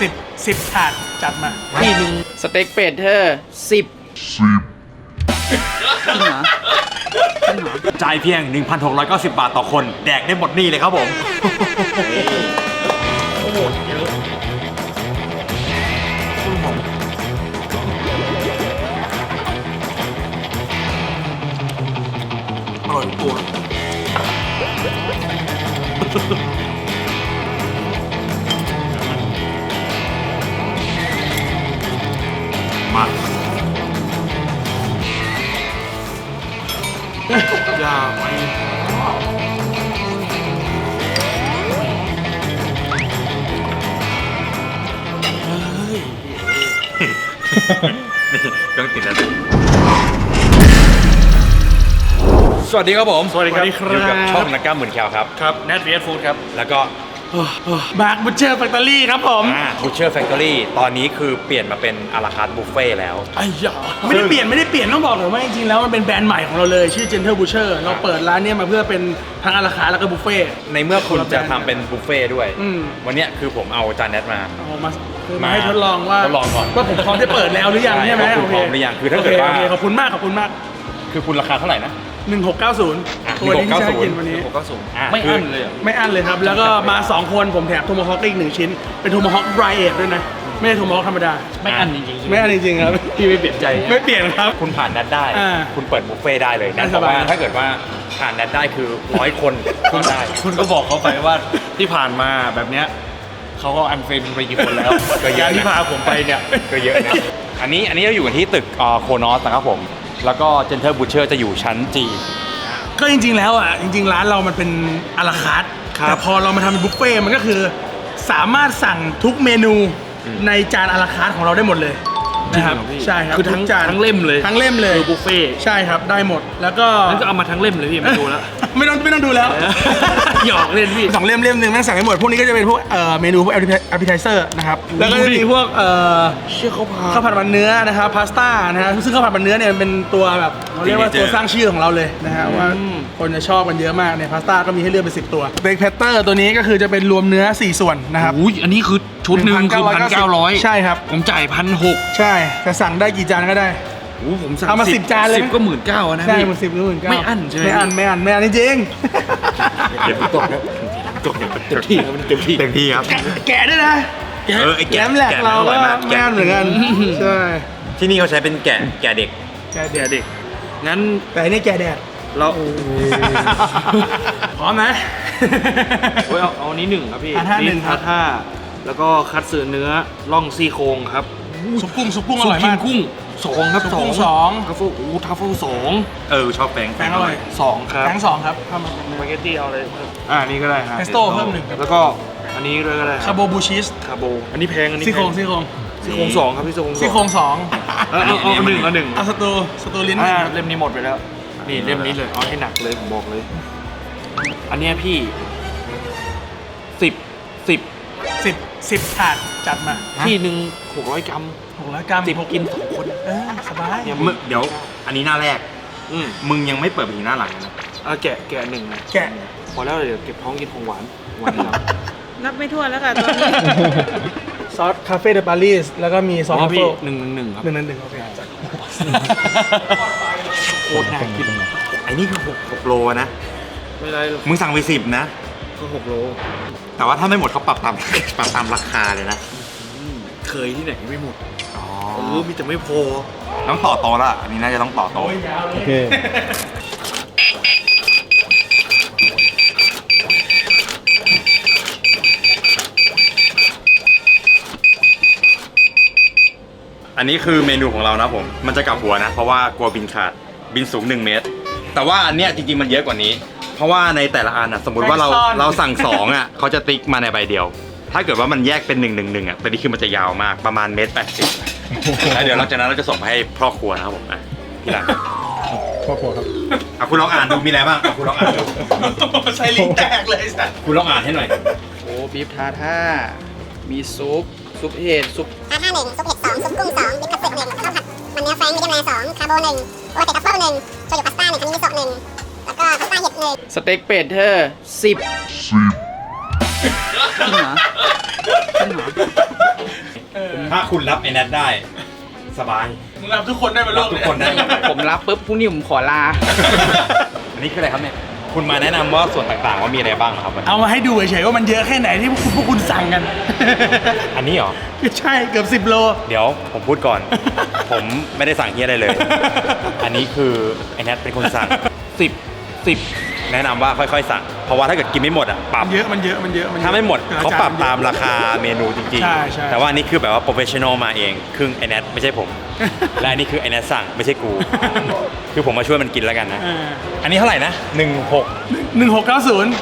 สิบสิบถาดจัดมาที่หนึ่งสเต็กเป็ดเธอสิบจริงเหรอจริงเหรอจ่ายเพียง 1,690 บาทต่อคน แดกได้หมดนี่เลยครับผม อร่อยทุกตัว อย่าไปต้องติดแล้วสวัสดีครับผมสวัสดีครับ อยู่กับช่องนักกล้ามหมื่นแคลครับ ครับแนทเวียดฟู้ดครับ แล้วก็ บาร์กบุชเชอร์แฟคทอรี่ครับผมบูเชอร์แฟคทอรี่ตอนนี้คือเปลี่ยนมาเป็นอาราคาร์บุฟเฟ่แล้วไอ้ยาไม่ได้เปลี่ยนไม่ได้เปลี่ยนต้องบอกเลยว่าจริงๆแล้วมันเป็นแบรนด์ใหม่ของเราเลยชื่อ Gentle Butcher เราเปิดร้านเนี้ยมาเพื่อเป็นทั้งอาราคาร์ทแล้วก็บุฟเฟ่ต์ในเมื่อคุณจะทำเป็นบุฟเฟ่ด้วยอืมวันเนี้ยคือผมเอาจานแนทมาเอามาคือมาให้ทดลองว่าทดลองก่อนว่าผมพร้อมได้เปิดแล้วหรือยังใช่ใช่ไหมว่าคุณพร้อมหรือยังคือถ้าเกิดว่าโอคโอคขอบคุณมากขอบคุณมาก คือคุณราคาเท่าไหร่นะ 1690อะตัวนี้ที่ใช้กิน1690วันนี้อะไม่คือั้นเลยเหรอ ไม่อั้นเลยครับ แล้วก็มา 2 คนผมแถมโทมฮอคอีกหนึ่งชิ้น เป็นโทมฮอคไรเอทด้วยนะ ไม่ใช่โทมฮอคธรรมดา ไม่อั้นจริงๆใช่ไหมไม่อั้นจริงๆครับ พี่ไม่เปลี่ยนใจ ไม่เปลี่ยนครับ คุณผ่านแนทได้ อ่าคุณเปิดบุฟเฟ่ได้เลยแนทสบอกบาย ว่าถ้าเกิดว่าผ่านแนทได้คือร้อยคนก็ได้ คุณก็บอกเขาไปว่าที่ผ่านมาแบบเนี้ยเขาก็อันเฟรนไปกี่คนแล้วก็เยอะการที่นะพาผมไปเนี่ย ก็เยอะนะ อันนี้อันนี้เราอยู่กันที่ตึกโคนอสนะครับผม แล้วก็เจนเทอร์บูเชอร์จะอยู่ชั้นจี ก็จริง ๆ แล้วอะจริง ๆ ร้านเรามันเป็นอาราคาร์ทครับแต่พอเรามาทำเป็นบุฟเฟ่ต์มันก็คือ สามารถสั่งทุกเมนูในจานอาราคาร์ทของเราได้หมดเลย นะครับจริงเหรอพี่ใช่ครับคือทั้งทุกจานทั้งเล่มเลยทั้งเล่มเลยคือบุฟเฟ่ต์ ใช่ครับได้หมดแล้วก็ งั้นก็เอามาทั้งเล่มเลยพี่ไม่ดูแล้ว ไม่ต้องไม่ต้องดูแล้ว หยอกเล่นพี่ สองเล่มเล่มหนึ่งแม่งสั่งให้หมด พวกนี้ก็จะเป็นพวกเอ่อเมนูพวก appetizer นะครับ แล้วก็จะมีพวกเอ่อเชื่อเขาพา ข้าวผัดมันเนื้อนะครับพาสต้านะฮะซึ่งข้าวผัดมันเนื้อเนี่ยมันเป็นตัวแบบเขาเรียกว่า Signature ตัวสร้างชื่อของเราเลยนะฮะว่าคนจะชอบกันเยอะมากเนี่ยพาสต้าก็มีให้เลือกเป็น10 ตัวเบคแพตเตอร์ตัวนี้ก็คือจะเป็นรวมเนื้อ 4 ส่วนนะครับ อุ้ยอันนี้คือ ชุดหนึ่งคือพันเก้าร้อยใช่ครับ ผมจ่ายพันหกใช่จะสั่งได้กี่จานก็ได้โอ้ผมสั่งเอามา10จานเลยสิบก็หมื่นเก้านะใช่พี่มันสิบหรือหมื่นเก้าไม่อั้นใช่ไหมไม่อั้นไม่อั้นไม่อั้นจริงเดี๋ยวตกนะตกเดี๋ยวเต็มที่ครับเต็มที่เต็มที่ครับๆแกะด้วยนะเออไอ้แกะแกะแหลกแกะเราก็ออยมไม่อั้นเหมือนกันใช่ที่นี่เขาใช้เป็นแกะแกะเด็ก แกะเดี๋ยวเด็กงั้นแต่อันนี่แกะแดดเราพร้อมนะโอ้ยเอาเอาอันนี้หนึ่งครับพี่ทาท่าหนึ่งครับทาท่า แล้วก็คัดเสือเนื้อล่องซี่โครงครับซุปกุ้งซุปกุ้งอซุปร่อยกิมานกกุ้งสองครับซุปสอกุ้งงสอง ทัฟเฟิลโอ้ทัฟเฟิลสองเออ ชอบแฟงแฟงอร่อยสองครับแฟงสองครับเข้ามาสปาเกตตี้เอาเลยครับอ่านี่ก็ได้ครับเพสโต้เพิ่มหนึ่งแล้วก็อันนี้ด้วยก็ได้คาโบบูชิสคาโบ อันนี้แพงอันนี้ซี่โครงแพซี่โครงซี่โครงสองครับพี่ซี่โครงซี่โครงสองเอาเอาเอาเอาหนึ่งเอาหนึ่งเอาสตูสตูลิ้นหนึ่อ่างเล่มนี้หมดไปแล้วนี่เล่มนี้เลยเอาให้หนักเลยผมบอกเลย อันเนี้ยพี่สิบสิบสิบ สิบถาดจัดมาที่หนึ่งหกร้อยกรัมหกร้อยกรัมสิบกินสองคนเออสบายเนี่ยมึงเดี๋ยวอันนี้หน้าแรก อืมมึงยังไม่เปิดไปถึงหน้าหลังนะเอาแกะแกะหนึ่งนะแกะ พอแล้วเดี๋ยวเก็บท้องกินของหวานหวานแล้วนับไม่ถ้วนแล้วค่ะตอนนี้ ซอสคาเฟ่เดอะปารีสแล้วก็มีซอสอ๋อทัฟพี่เฟิลหนึ่งหนึ่งหนึ่งครับหนึ่งหนึ่งหนึ่งโอเคจัดโคตรน่ากินไอ้นี่คือหกหกโลนะ ไม่ไรหรอกมึงสั่งไปสิบนะ ก็หกโลแต่ว่าถ้าไม่หมดเขาปรับตาม ปรับตามราคาเลยนะเคยที่ไหนไม่หมดอ๋อเออมีแต่ไม่พอต้องต่อโตะละอันนี้น่าจะต้องต่อโตะโอ้ยยาวเลยอันนี้คือเมนูของเรานะผม มันจะกลับหัวนะ เพราะว่ากลัวบินขาด บินสูง 1 เมตร แต่ว่าอันเนี้ยจริงๆมันเยอะกว่านี้ เพราะว่าในแต่ละอันอะสมมติว่าเราเราสั่งสองอะเขาจะติ๊กมาในใบเดียว ถ้าเกิดว่ามันแยกเป็นหนึ่งหนึ่งหนึ่งอะตัวนี้คือมันจะยาวมากประมาณเมตรแปดสิบแล้วเดี๋ยวหลังจากนั้นเราจะส่งไปให้พ่อครัวนะครับผมอะที่ร้านพ่อครัวครับ อะคุณลองอ่านดูมีอะไรบ้างอะคุณลองอ่านดูใช้ลิ้นแตกเลยสัสคุณลองอ่านให้หน่อย โอ้บีฟทาท่า มีซุป ซุปเห็ดซุป ทาท่าหนึ่งซุปเห็ดสองซุปกุ้งสองบิ๊กคัตสึหนึ่งข้าวผัดมันเนื้อแฟรงค์มีเดียมแรร์สองคาโบหนึ่งโอเตทัฟเฟิลหนึ่งโชยุพาสต้าหนึ่งคันนี้มิโซะหนึ่ง แล้วก็พาสต้าเห็ดหนึ่งสเต็กเป็ดเธอสิบจริงเหรอจริงเหรอถ้าคุณรับไอ้แนทได้ สบาย มึงรับทุกคนได้บนโลรับกทุกเนี่ยคนได้หมดเลย ผมรับปุ๊บพรุ่งนี้ผมขอลา อันนี้คืออะไรครับเนี่ย คุณมาแนะนำว่าส่วนต่างๆว่ามีอะไรบ้างครับวันนี้เอามาให้ดูเฉยๆว่ามันเยอะแค่ไหนที่พวกคุณพวกคุณสั่งกัน อันนี้เหรอ ใช่เกือบสิบโล เดี๋ยวผมพูดก่อน ผมไม่ได้สั่งเฮียอะไรเลย อันนี้คือไอ้แนทเป็นคนสั่งสิ บสิบแนะนำว่าค่อยๆ สั่ง เพราะว่าถ้าเกิดกินไม่หมดอะปรับมันเยอะมันเยอะมันเยอะนเยอะถ้าไม่หมดแต่ละเขาปรับจนตามราคาเมนูจริงใช่ใช่แต่ว่าอันนี้คือแบบว่าโปรเฟชชั่นอลมาเอง ครึ่งไอแนทไม่ใช่ผม และอันนี้คือไอแนทสั่งไม่ใช่กู คือผมมาช่วยมันกินแล้วกันนะ เอออันนี้เท่าไหร่นะหนึ่งหกหนึ่งหกเก้าศูนย์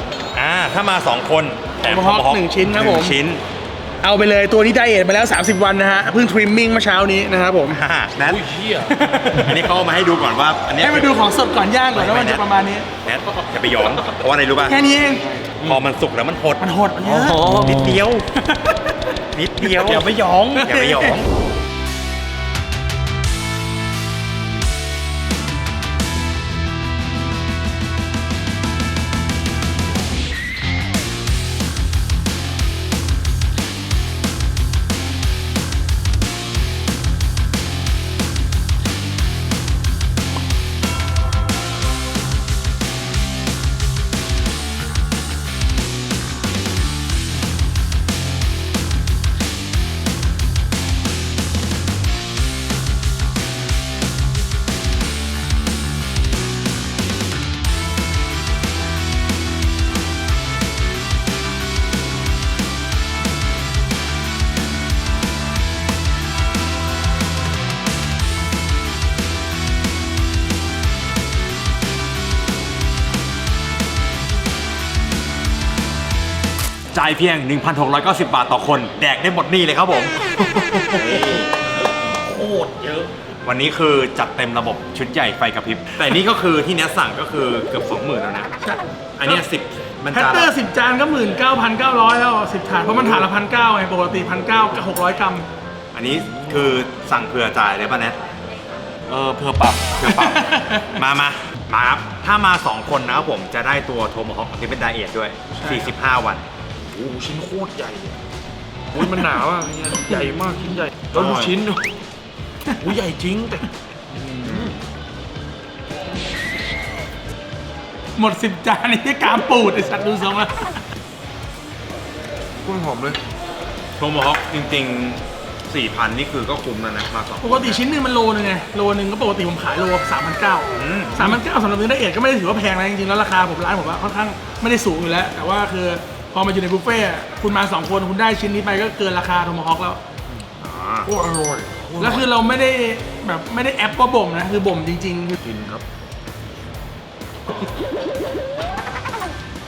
อ่าถ้ามา 2 คนแต่ Tomahawk Tomahawk หนึ่งชิ้นครับหผมงชิ้น เอาไปเลยตัวนี้ไดเอทมาแล้ว 30 วันนะฮะเพิ่งทริมมิ่งเมื่อเช้านี้นะครับผมฮ่าแนทอุ้ยเชี่ยอันนี้เขาเอามาให้ดูก่อนว่า อันนี้ให้มาดูของสดก่อนย่างก่อนว่ามันจะประมาณนี้ แนทอย่าไปย้อนเพราะว่าอะไรรู้ป่ะแค่นี้เองพอมันสุกแล้วมันหดมันโหดมันเยอะนิดเดียว นิดเดียวอย่าไปหยองอย่าไปหยองายเพียง 1,690 บาทต่อคน แดกได้หมดนี่เลยครับผม โคตรเยอะ วันนี้คือจัดเต็มระบบชุดใหญ่ไฟกระพริบ แต่นี่ก็คือที่เนี้ยสั่งก็คือเกือบ20,000แล้วนะ อันเนี้สิบมันแพตจานเตอละร์สิบจานก็หมื่นเก้าพันเก้าร้อยแล้วสิบถาดเพราะมันถาดละพันเก้าไงปกติพันเก้ากับหกร้อยกรัม อันนี้คือสั่งเผื่อจ่ายเลยป่ะแนท เออเพื่อปรับเผื่อปรับ มามามาครับ ถ้ามา 2 คนนะครับผมจะได้ตัวโทมฮอคที่เป็นไดเอทด้วย 45 วันโอ้โหชิ้นโคตรใหญ่อะอุ้ยมันหนาวอะเนี่ยใหญ่มากชิ้นใหญ่แล้วดูชิ้นดูอุ้ยใหญ่จริงแต่หมดสิบจานนี่ที่กามปูดไอสัตว์ดูทรงแล้วกุ้งหอมเลยโทมฮอคจริงๆ4,000นี่คือก็คุ้มแล้วนะมาสองปกติชิ้นหนึ่งมันโลนึงไงโลนึงก็ปกติผมขายโลสามพันเก้าอืมสามพันเก้าสำหรับเนื้อละเอียดก็ไม่ได้ถือว่าแพงนะจริงๆแล้วราคาผมร้านผมว่าค่อนข้างไม่ได้สูงอยู่แล้ว แต่ว่าคือ พอมาอยู่ในบุฟเฟ่ต์คุณมาสองคนคุณได้ชิ้นนี้ไปก็เกินราคาโทมฮอคแล้วอ่าโคตรอร่อยแล้วคือเราไม่ได้แบบไม่ได้แอปว่าบ่มนะ คือบ่มจริงๆคือกินครับ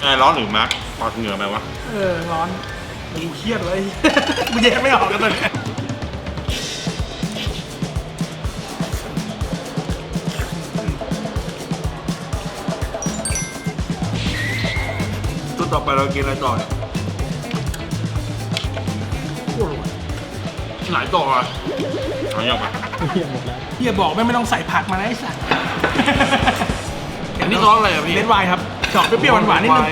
ไอ้ร้อนหรือมาร์คปอดเหงื่อไหมวะ เออร้อนกูเครียดเลยกูแยกไม่ออกกันตอน เรากินอะไรต่อเนี่ยโคตรอร่อยไหนต่ออะเอาอย่างปะเฮียบอกไม่ไม่ต้องใส่ผักมานะไอ้สัสอันนี้ซอสอะไรอะพี่เลดไวน์ครับชอบเปรี้ยวๆหวานๆนิดนึง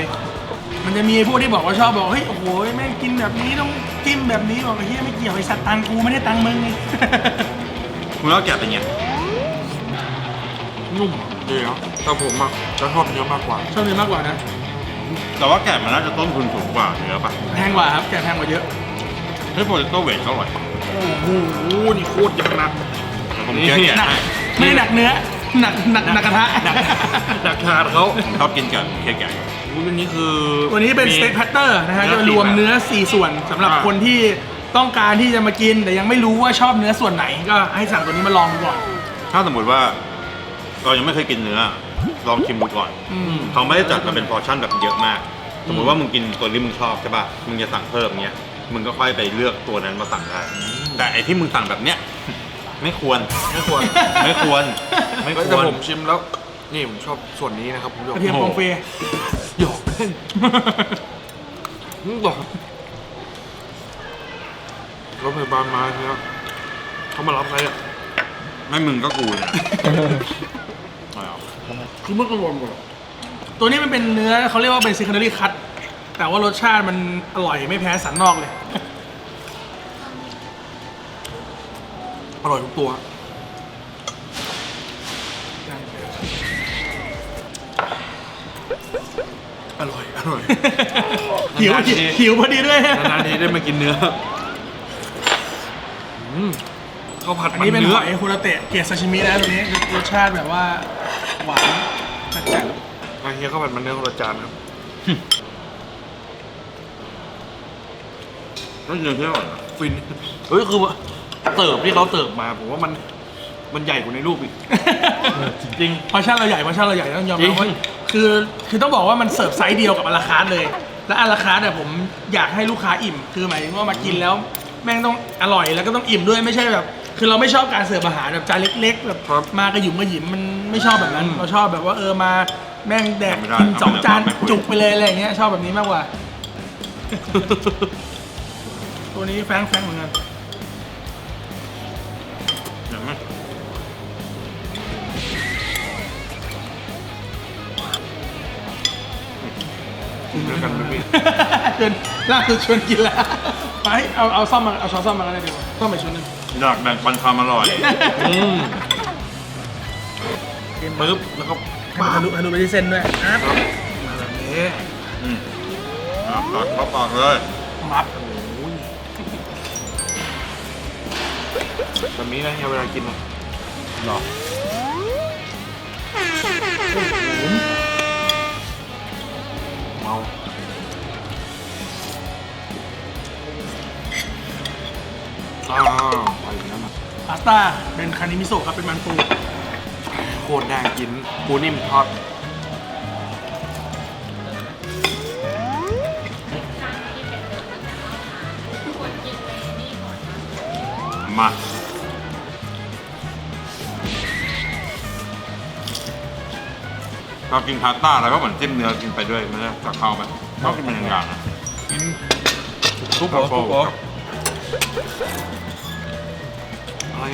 มันจะมีพวกที่บอกว่าชอบบอกเฮ้ยโอ้โหแม่งกินแบบนี้ต้องจิ้มแบบนี้บอกไอ้เฮียไม่เกี่ยวไอ้สัตว์ตังค์กูไม่ได้ตังค์มึงไงคุณแล้วแกะเป็นไงนุ่มดีเนาะแต่ผมอะจะชอบเนื้อมากกว่า ชอบเนื้อมากกว่านะ แต่ว่าแกะมันน่าจะต้นทุนสูงกว่าเนื้อปะแพงกว่าครับแกแพงกว่าเยอะเฮ้ยโปรเตโต้เวทเท่าไหร่โอ้โหนี่โคตรยักษ์หนักผมเชื่อแกะหนักให้ไม่ได้หนักเนื้อหนักหนักหนักกระทะหนักขาดเขาชอบกินกับเคียแกะอุ้ยอันนี้คือวันนี้เป็นมีสเต็กแพตเตอร์นะฮะเนื้อจะรวมเนื้อ 4 ส่วนสำหรับอ่าคนที่ต้องการที่จะมากิน แต่ยังไม่รู้ว่าชอบเนื้อส่วนไหน ก็ให้สั่งตัวนี้มาลองดูก่อน ถ้าสมมติว่าเรายังไม่เคยกินเนื้อ ลองชิมดูก่อน อืม เขาไม่ได้จัดมาเป็นพอร์ชั่นแบบเยอะมาก สมมติว่ามึงกินตัวที่มึงชอบใช่ป่ะ มึงจะสั่งเพิ่มเนี้ย มึงก็ค่อยไปเลือกตัวนั้นมาสั่งได้ แต่ไอที่มึงสั่งแบบเนี้ย ไม่ควร ไม่ควรไม่ควร ไม่เฮ้ยคแต่วร ผมชิมแล้ว นี่ผมชอบส่วนนี้นะครับผมชอบกระเทียมโอ้โปโหงเฟยหยอกเล่นมึงบอกรถพยาบาลมาเนี่ยเขามารับไงอะ ไม่มึงก็กูเนี่ยไม่เอา คือมันอร่อยหมดตัวนี้มันเป็นเนื้อเขาเรียกว่าเป็น secondary cut แต่ว่ารสชาติมันอร่อยไม่แพ้สันนอกเลย อร่อยทุกตัวอร่อย อร่อย หิวหิวหิวพอดีด้วยนานๆทีได้มากินเนื้ออืมข้าวผัดอันมันนี้เป็นเนื้หออยโฮราเตะเกรดซาชิมินะตัวนี้รสชาติแบบว่า หวานจัดจัดอันนี้ข้าวผัดมันเนื้อคนละจานครับนั่นเนื้อเที่อร่อยนะฟิน เฮ้ยคือว่าเสิร์ฟที่เขาเสิร์ฟมาผมว่ามันมันใหญ่กว่าในรูปอีก จริงพอชั่นเราใหญ่พอชั่นเราใหญ่ต้องยอมรับว่าคือคือต้องบอกว่ามันเสิร์ฟไซส์เดียวกับอาราคาร์ทเลย และอาราคาร์ทเนี่ยผมอยากให้ลูกค้าอิ่ม คือหมายถึงว่ามากินแล้ว แม่งต้องอร่อยแล้วก็ต้องอิ่มด้วยไม่ใช่แบบ คือเราไม่ชอบการเสิร์ฟอาหารแบบจานเล็กๆแบบมากระหยุ่มกระหยิมมันไม่ชอบแบบนั้น เราชอบแบบว่าเออมาแม่งแดกกินสองจานจุกไปเลยอะไรอย่างเงี้ยชอบแบบนี้มากกว่า ตัวนี้แฟงแฟงเหมือนกันเห็นไหมกินด้วยกันไหมพี่ชวนล่าสุดชวนกินแล้วไปเอาเอาซ่อมมาเอาช้อนซ่อมมาก็ได้ดีกว่าซ่อมไปชุดหนึง อยากแบ่งปันความอร่อยอืมปึ๊บแล้วก็ให้มันทะลุทะลุไปที่เส้นด้วยครับมาแบบนี้อืมอะตัดเข้าปากเลยมับแบบนี้นะเวลากินอะหรอเมาอ้าวไปแล้วนะ พาสต้าเป็นคานิมิโซะครับเป็นมันปูโคตรน่ากินปูนิ่มทอดมาเรากินพาสต้าแล้วก็เหมือนจิ้มเนื้อกินไปด้วยมันจะกับข้าวไหมชอบกินเป็นอย่างๆนะทุบครัหับวผมอะไร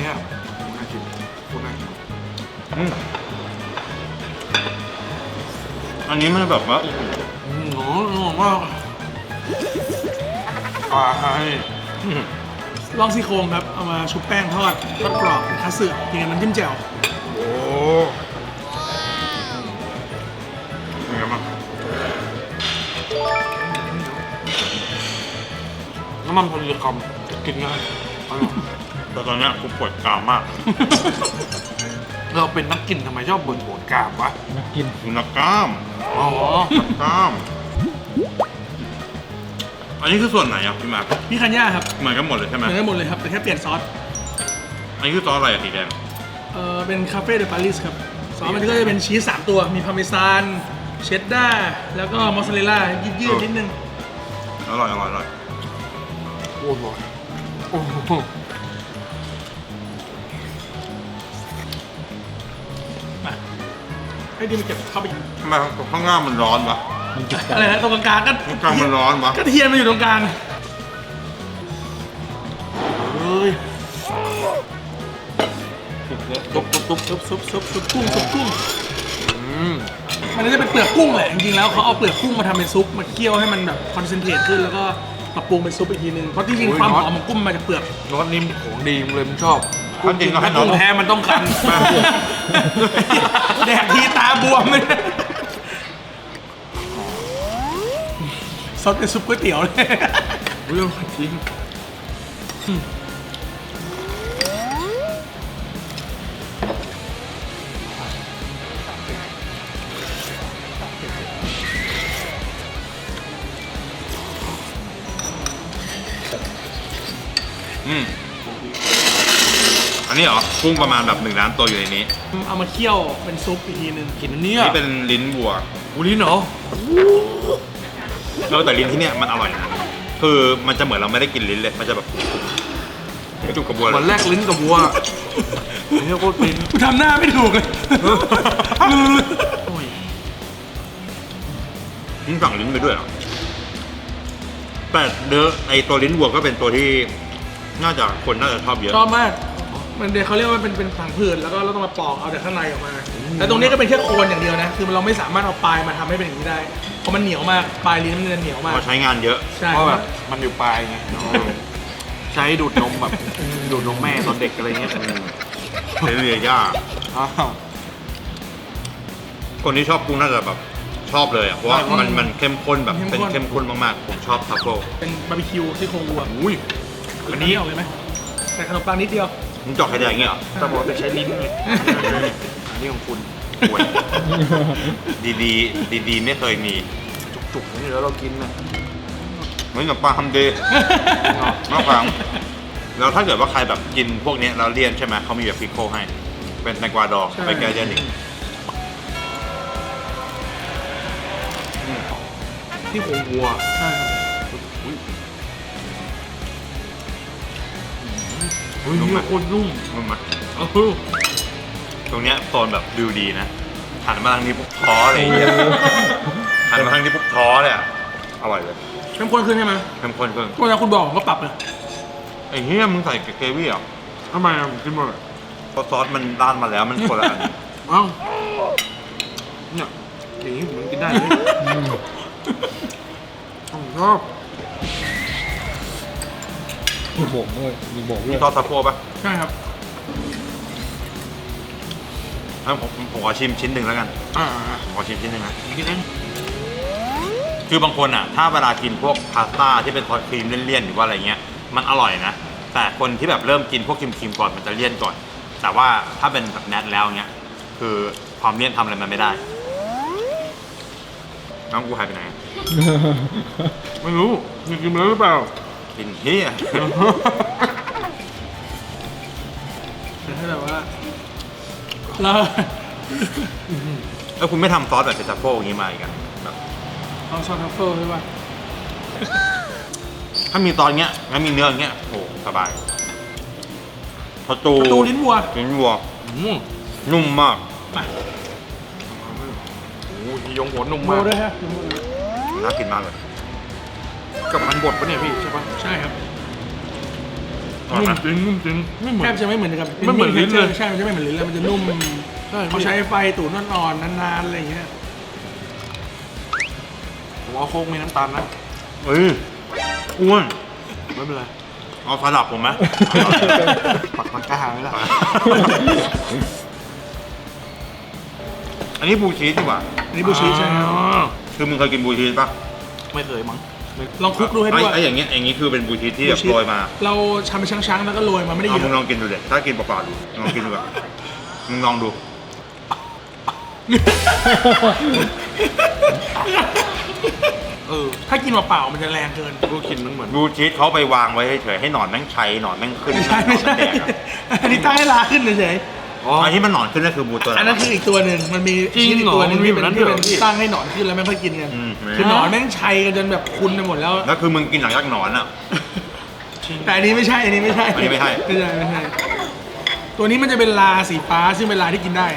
อะน่ากินโคตรน่ากินอืมอันนี้มันแบบว่าอืมโอ้โหมากอ่าให้ลองซี่โครงครับ เอามาชุบแป้งทอดทอดกรอบเป็นคัตสึกินกับน้ำจิ้มแจ่วโอ้เป็นไงบ้างน้ำมันพอดีคำกินง่ายอร่อย แต่ตอนเนี้ยกูปวดกรามมาก เราเป็นนักกินทำไมชอบบ่นโหดกราบวะคุณนักกล้ามอ๋อกล้าม อันนี้คือส่วนไหนอะพี่มาร์คพี่คันย่าครับเหมือนกันหมดเลยใช่ไหเหมมือนกันหมดเลยครับ แต่แค่เปลี่ยนซอส อันนี้คือซอสอะไรอะสีแดง เออเป็นคาเฟ่เดปารีสครับซอสมันก็จะเป็นชีสสามตัว มีพาร์เมซาน เชดดาร์ แล้วก็มอสซาเรลล่ายืดๆนิดนึง อร่อยอร่อยอร่อย โอ้โหโอ้โห ให้ดีมันเก็บเข้าไปอีกทำไมข้างหน้ามันร้อนวะอะไรนะตรงกลางๆก็ข้างกลางมันร้อนวะก็เทียนมันอยู่ตรงกลางเฮ้ยตุ๊บตุ๊บตุ๊บซุปซุปซุปซุปกุ้งซุปกุ้งอืมมันน่าจะเป็นเปลือกกุ้งแหละจริงๆแล้วเขาเอาเปลือกกุ้งมาทำเป็นซุปมาเคี่ยวให้มันแบบคอนเซนเทรตขึ้นแล้วก็ปรับปรุงเป็นซุปอีกทีนึงเพราะจริงๆความหอมของกุ้งมันมาจากเปลือก รสนิ่มของดีมึงเลยมึงชอบ ถ้าจริงก็ให้น้อกุ้งงแท้มันต้องคันแดกทีตาบวมเลยซดเป็นซุปก๋วยเตี๋ยวเลย เรื่องจริง นนี้เหรอกุ้งประมาณแบบหนึ่งล้านตัวอยู่ในนี้เอามาเคี่ยวเป็นซุปอีกทีนึงกินอันเนี้ยนี่เป็นลิ้นวัวกูลิ้นเหรอเออแต่ลิ้นที่เนี่ยมันอร่อยนะคือมันจะเหมือนเราไม่ได้กินลิ้นเลย มันจะแบบกระจุกกระบวนวันแรกลิ้นกับวัวไอ้เนี้ยโคตรฟินกูทำหน้าไม่ถูกเลยโอ้ยลิ้นสั่งลิ้นไปด้วยเหรอแต่เนื้อไอตัวลิ้นวัวก็เป็นตัวที่น่าจะคนน่าจะชอบเยอะชอบมาก มันเดี๋ยวเขาเรียกว่าเป็นเป็นผังผืดแล้วก็เราต้องมาปอกเอาแต่ข้างในออกมา แต่ตรงนี้ก็เป็นแค่โคนอย่างเดียวนะ คือเราไม่สามารถเอาปลายมาทำให้เป็นอย่างนี้ได้ เพราะมันเหนียวมาก ปลายลิ้นมันจะเหนียวมากพอใช้งานเยอะใช่ เพราะแบบมันอยู่ปลายไงใช้ดูดนมแบบดูดนมแม่ตอนเด็กอะไรเงี้ยเทเรียย่าอ้าว คนที่ชอบกุ้งน่าจะแบบชอบเลยอะเพราะว่าใช่มันมันเข้มข้นแบบเข้มข้นเป็นเข้มข้นมากๆผมชอบทัฟเฟิลเป็นบาร์บีคิวที่โครงวัวอุ้ยอันนี้เอาเลยไหมใส่ขนมปังนิดเดียว มึงเจอกไข่แดงอย่างเงี้ยเหรอแต่บอกจะใช้ลิ้นไงอันนี้ของคุณป่วยดีดีดีดีๆ ไม่เคยมีจุกๆนี่แล้วเรากินนะเหมือนกับปลาทำดีมากกว่าแล้วถ้าเกิดว่าใครแบบกินพวกเนี้ยแล้วเลี่ยนใช่ไหมเขามีแบบพิคโคให้ เป็นแตงกวาดองใช่ ไปแก้เลี่ยนอีกที่โครงวัว ใช่ครับ เฮ้ยเนี่ยโคตรนุ่มมึงมาเออตรงเนี้ยโซนแบบดูดีนะหันมาทางนี้ปุ๊บท้อเลยไอ้เหี้ยหันมาทางนี้ปุ๊บท้อเลยอะอร่อยเลยเข้มข้นขึ้นใช่ไหมเข้มข้นขึ้นเวลาคุณบอกผมก็ปรับเลยไอ้เหี้ยมึงใส่เกรวี่เหรอทำไมอะผมกินหมดเลยเพราะซอสมันด้านมาแล้วมันคนละอันเอ้าเนี่ยอย่างนี้ผมกินได้เลยผมชอบ มีโบกด้วยมีโบกด้วมียซอสทัฟเฟิลปะใช่ครับ งั้นผมผมขอชิมชิ้นหนึ่งแล้วกันอ่าผมขอชิมชิ้นหนึ่งนะ กินเองคือบางคนอะ ถ้าเวลากินพวกพาสต้าที่เป็นซอสครีมเลี่ยนๆหรือว่าอะไรเงี้ย มันอร่อยนะ แต่คนที่แบบเริ่มกินพวกครีมๆก่อนมันจะเลี่ยนก่อน แต่ว่าถ้าเป็นแบบแนทแล้วเงี้ย คือความเลี่ยนทำอะไรมันไม่ได้ น้องกูหายไปไหน ไม่รู้มีกินแล้วหรือเปล่า กินเฮียแต่ถ้าแบบว่าเราแล้วคุณไม่ทำซอสแบบเปซาโฟอย่างงี้มาอีกอะแบบเอาซอสทัฟเฟิลใช่ป่ะถ้ามีตอนเงี้ยงั้นมีเนื้ออย่างเงี้ยโอ้สบายประตูประตูลิ้นวัวลิ้นวัวอืมนุ่มมากมาโอ้โหยงหัวนุ่มโบมากด้วยฮะ น่ากินมากเลย กับมันบดปะเนี่ยพี่ใช่ปะใช่ครับอร่อยนุ่ไหมมจริงนุ่มจริงไม่เหมือแทนบจะไม่เหมือนกับไม่เหมือนลิ้นเลย ใช่มันจะไม่เหมือนลิ้นเลยมันจะนุ่มใช่เขาใช้ไฟตุ๋นอ่อนๆนานๆอะไรอย่างเงี้ยผมเอาโค้กมีน้ำตาลนะเอ้ยอ้วนไม่เป็นไรเอาสลับผมไหม ปักปากกาหาไว้ละอันนี้บูชีสดีกว่า อันนี้บูชีสใช่ครับอ๋อคือมึงเคยกินบูชีสปะไม่เคยมั้งไม่ ลองคลุกดูให้ไอ้ด้วยไอ้อย่างเงี้ยอย่างงี้คือเป็นบูชีสที่แบบบูชีสโรยมา เราชำเป็นช้างๆแล้วก็โรยมาไม่ได้เอาเยมึงลอะองกินดูเด็ดถ้ากินเปล่าๆดูลองกินดูก่อนมึงลองดู เออถ้ากินเปล่าๆมันจะแรงเกิน กูกินมันเหมือน บูชีสเขาไปวางไว้เฉยๆให้หนอนแม่งชัยหนอนแม่งขึ้นไม่ใช่ไม่ใช่หนอนนแดกอะอันนี้ตั้งให้ลาขึ้นเฉย อ๋อ อันที่มันหนอนขึ้นนั่นคือบูตัวๆอันนั้นคืออีกตัวหนึ่งมันมีจริงชีสอีกตัวหนึงเหรอที่มันมีเป็นแบบนั้นที่ด้วยเป็นเหรอพี่ตั้งให้หนอนขึ้นแล้วไม่ค่อยกินกันอืมคือหนอนแม่งชัยกันจนแบบคุณไปหมดแล้ว แล้วคือมึงกินหลังจากหนอนอะ แต่อันนี้ไม่ใช่อันนี้ไม่ใช่อันนี้ไม่ใช่ ไม่ใช่ไม่ใช่ตัวนี้มันจะเป็นลาสีฟ้าซึ่งเป็นลาที่กินได้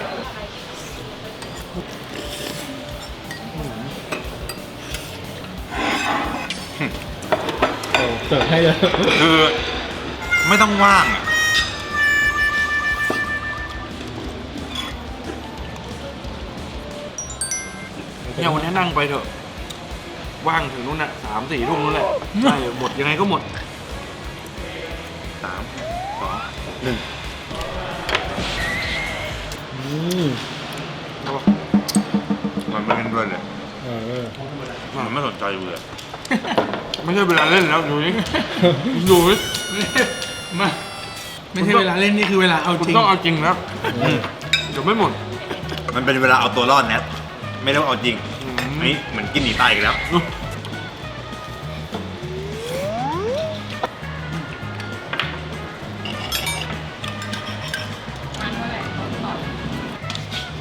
โอ้เสิร์ฟให้เลยคือไม่ต้องว่างอะ เนี่ยวันนี้นั่งไปเถอะ ว่างถึงนู่นน่ะสามสี่ทุ่มนู่นแหละใช่หมดยังไงก็หมดสามสองหนึ่งอืมมันไม่เล่นด้วยเลยเออมันไม่สนใจอยู่เลยไม่ใช่เวลาเล่นแล้วดูนี่ดูนี่มาไม่ใช่เวลาเล่นนี่คือเวลาเอาคุณจริงต้องเอาจริงนะอืมเดี๋ยวไม่หมด มันเป็นเวลาเอาตัวรอดแนทไม่ได้ว่าเอาจริงอืมอั นนี้เหมือนกินหนีตายอีกแล้วทุก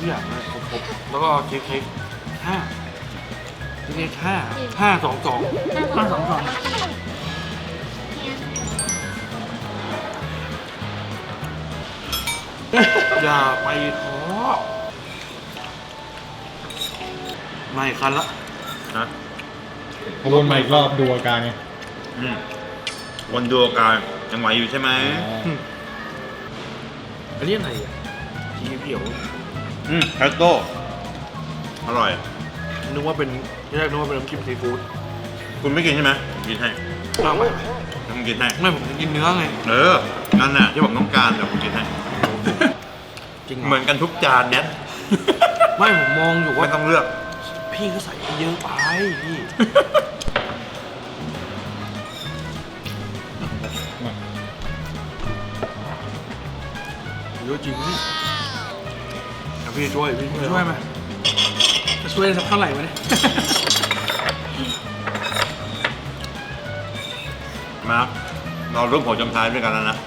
อย่างเลยครบๆแล้วก็เค้กเค้กห้าเค้กห้าห้าสองสองห้าสองสองอย่าไป ท้อไม่คันละนะวนมาอีกรอบดูอาการไงอืมวนดูอาการยังไหวอยู่ใช่ไหมอ๋ออันนี้อะไรอะชีเขียวอืมแพสโต้อร่อย นึกว่าเป็นที่แรกนึกว่าเป็นน้ำจิ้มซีฟู้ดคุณไม่กินใช่ไหมกินให้ข้าวไปผมกินให้ไม่ผมจะกินเนื้อไง เออ นั่นน่ะที่ผมต้องการเดี๋ยวผมกินให้จริงเหมือนกันทุกจานเนี่ยไม่ผมมองอยู่ว่าไม่ต้องเลือก พี่ก็ใส่ไปเยอะไปพี่เยอะจริงนี่เอาพี่ช่วยพี่ช่วยช่วยไหมจะช่วยได้สักเท่าไหร่วะเนี่ยมาเรารูปหัวจมท้ายด้วยกันแล้วนะ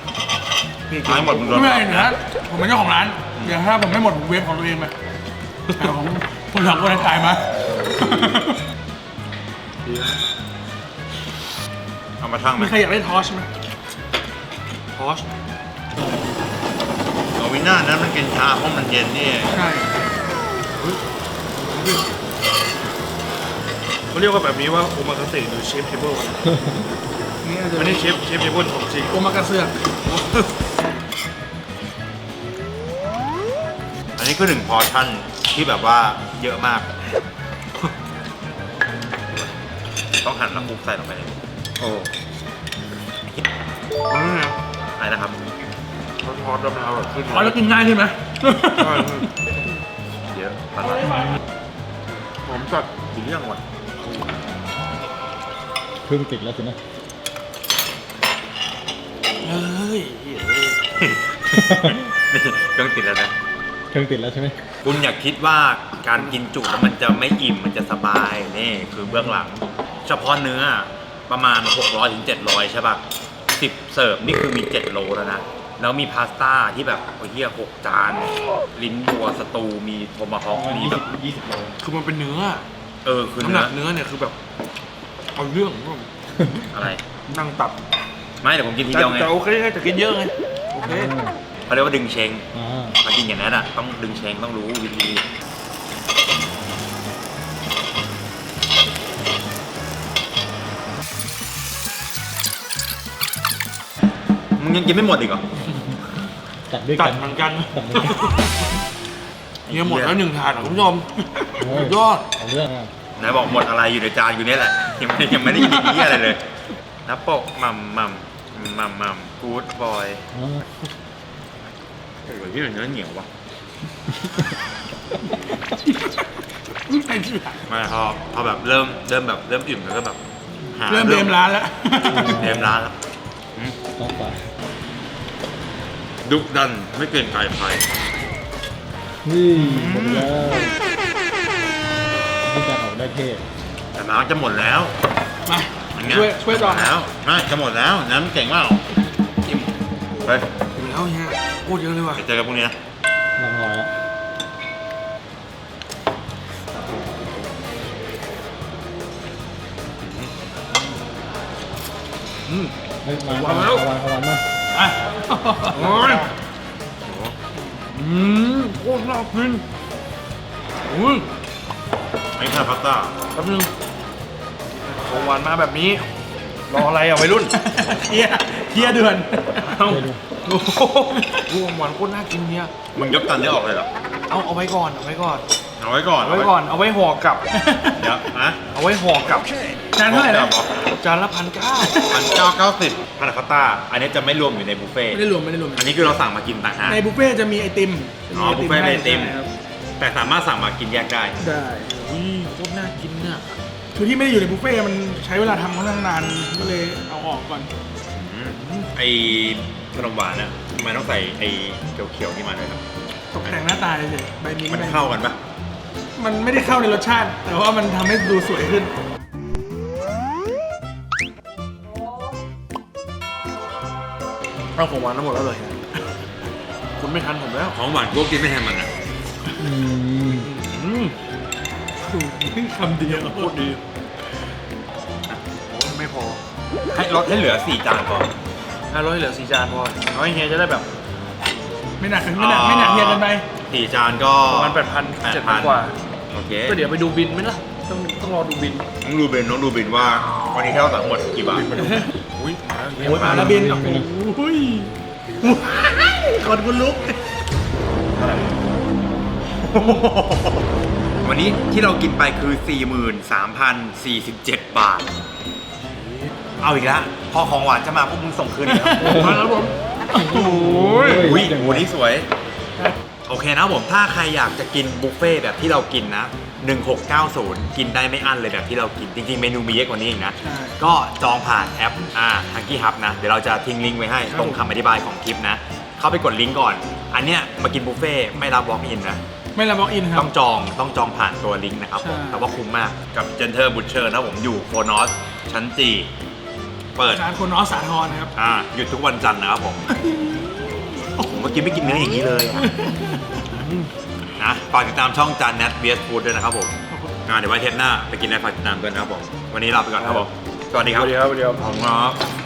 พี่ท้ายหมดมึงโดไม่นเป็นไรนะผมเป็นเจ้าของร้าน เดี๋ยวถ้าผมไม่หมดผมเวฟของตัวเองไปเอาของคนสองคนจ่ายมาดีนะ เอามาชั่งไหมมีใครอยากได้ทอชไหมพอชเอาวิน่านั้นมันกินชาเพราะมันเย็นนี่เองใช่เขาเรียกว่าแบบนี้ว่าโอมากาเสะหรือเชฟเทเบิลนี่อาจจะอันนี้เชฟเชฟเทเบิลของจริงโอมากาเสือกอันนี้คือหนึ่งพอร์ชั่นที่แบบว่าเยอะมาก หั่นแล้วคลุกใส่ลงไปเลยโอ้อันนี้ไงอะไรนะครับเขาทอดแล้วมันอร่อยขึ้นอ๋อแล้วกินง่ายใช่ไหมใช่พี่เยอะปลาร้าผมจัดถึงเรื่องว่ะครึ่งติดแล้วสินะเฮ้ยเฮ้ยเครื่องติดแล้วนะเครื่องติดแล้วใช่ไหมคุณอยากคิดว่าการกินจุแล้วมันจะไม่อิ่มมันจะสบายนี่คือเบื้องหลัง เฉพาะเนื้อประมาณ 600ถึง700 ใช่ป่ะ10 เสิร์ฟนี่คือมี 7 โลแล้วนะ แล้วมีพาสต้าที่แบบโอ้เหี้ยหกจาน ลิ้นบัวสตูมีโทมาฮอกมีแบบยี่สิบโลคือมันเป็นเนื้อ เออคือน้ำหเนื้อนักเนื้อเนี่ยคือแบบเอาเรื่องผมอะไรนั่งตับไม่แต่ผมกินทีเดียวไงแต่โอเคแต่กินเยอะไงโอเคเขาเรียกว่าดึงเชงอ่ามากินอย่างนั้นอะต้องดึงเชงต้องรู้วิธี มึงยังกินไม่หมดอีกเหรอ จัดด้วยตักัดน เหมือนกันจัดด้วยกันเฮียหมดแล้วหนึ่งถาดอะคุณผู้ชมโอ้สุดยอดเอาเรื่องอะไหนบอกหมดอะไรอยู่ในจานอยู่เนี่ยแหละยังไม่ได้ยังไม่ได้กินนี้ยอะไรเลยนับโปะมัมมัมมัมมัมกูดบอยอ่าโอ้ยพี่เป็นเนื้อเหนียววะไอ้ที่ไม่พอพอแบบเริ่มเริ่มแบบเริ่มอิ่มแล้วก็แบบหาเริ่มเบมร้านแล้ว เริ่มร้านแล้ว ต้องไป ดุดันไม่เกินกายใครนี่หมดแล้วที่จะออกได้เท่แต่น้ำจะหมดแล้วมาอย่างเงี้ช่วยช่วยต่อหมดแล้วไม่จะหมดแล้วน้ำเก่งมากอิ่มไปอิ่มแล้วเฮียโคตรเยอะเลยว่ะเดี๋ยวเจอกันพรุ่งนี้นะลองรอยอะอืม เฮ้ยมามาเอาวันเอาวันมา อะโอ้ยอืมโคตรน่ากินอุ้ยไอ้ข้าวพาสต้าแป๊บนึงของหวานมาแบบนี้ รออะไรอะวัยรุ่นเฮียเฮียเดือนเอ้าโอ้โหของหวานโคตรน่ากินเนี่ยมึงยกตันได้ออกเลยเหรอ เอาเอาไว้ก่อนเอาไว้ก่อน เอาไว้ก่อนเอาไว้ก่อนเอาไว้ห่อกลับ เดี๋ยวนะ เอาไว้ห่อกลับ จานเท่าไหร่นะจานละพันเก้าพันเก้าเก้าสิบพานาคอตต้า อันนี้จะไม่รวมอยู่ในบุฟเฟ่ต์ไม่ได้รวมไม่ได้รวม อันนี้คือเราสั่งมากินต่างหากในบุฟเฟ่ต์จะมีไอติมจะอ๋อบุฟเฟ่ต์เป็นไอติม ให้ใช่ครับแต่สามารถสั่งมากินแยกได้ได้อุ้ยโคตรน่ากินเนี่ยคือที่ไม่ได้อยู่ในบุฟเฟ่ต์มันใช้เวลาทำค่อนข้างนานก็เลยเอาออกก่อนอืมไอขนมหวานอะทำไมต้องใส่ไอเขียวๆนี่มาด้วยครับ ตกแต่งหน้าตาเฉยๆใบมิ้นท์มันใบเข้ากันปะมันไม่ได้เข้าในรสชาติ แต่ว่ามันทำให้ดูสวยขึ้น เอาของหวานทั้งหมดแล้วเลยคุณไม่ทันผมแล้วของหวานกูกินไม่แทนมันอะอืมอืมคำเดียวโคตรดีโอ้ไม่พอให้ลดให้เหลือสี่จานพอห้าร้อยเหลือสี่จานพอเอาให้เฮียจะได้แบบไม่หนักไม่หนักไม่หนักเฮียกินไปสี่จานก็ประมาณแปดพันเจ็ดพันกว่าโอเคก็เดี๋ยวไปดูบินไหมล่ะต้องต้องรอดูบินน้องดูบินน้องดูบินว่าวันนี้ที่เราสั่งหมดกี่บาท ยมาแล้วเฮียโอ้ยมาแล้วบินโอ้โหคนคุณลุก วันนี้ที่เรากินไปคือ 43,047 บาท เอาอีกแล้วพอของหวานจะมาพวกมึงส่งคืนอีกแล้วมาแล้วผมโอ้ยอุ้ยโหนี่สวย โอเคนะผม ถ้าใครอยากจะกินบุฟเฟ่ต์แบบที่เรากินนะ 1690 กินได้ไม่อั้นเลยแบบที่เรากิน จริงๆ เมนูมีเยอะกว่านี้อีกนะ ใช่ ก็จองผ่านแอปอ่าฮังกี้ฮับนะ เดี๋ยวเราจะทิ้งลิงก์ไว้ให้ครับตรงคำอธิบายของคลิปนะ เข้าไปกดลิงก์ก่อน อันเนี้ยมากินบุฟเฟ่ต์ไม่รับบล็อกอินนะ ไม่รับบล็อกอินครัต้บองจองต้องจองผ่านตัวลิงก์นะครับผม ใช่ แต่ว่าคุ้มมากกับเจนเทอร์บุชเชอร์นะผมอยู่โคนอสชั้นจีเปิด ร้านคนน้อสาทรครับ อ่าหยุดทุกวันจันทร์นะครับผม โอ้โหเมื่อกี้ไม่กินเนื้ออย่างนี้เลยอะ นะฝากติดตามช่องจานแนทเบียสฟูดด้วยนะครับผมอ่าเดี๋ยวไว้เทปหน้าไปกินในฝากติดตามด้วยนะครับผมวันนี้ลาไปก่อนครับผมสวัสดีครับสวัสดีครับสวัสดีครับขอบคุณครับ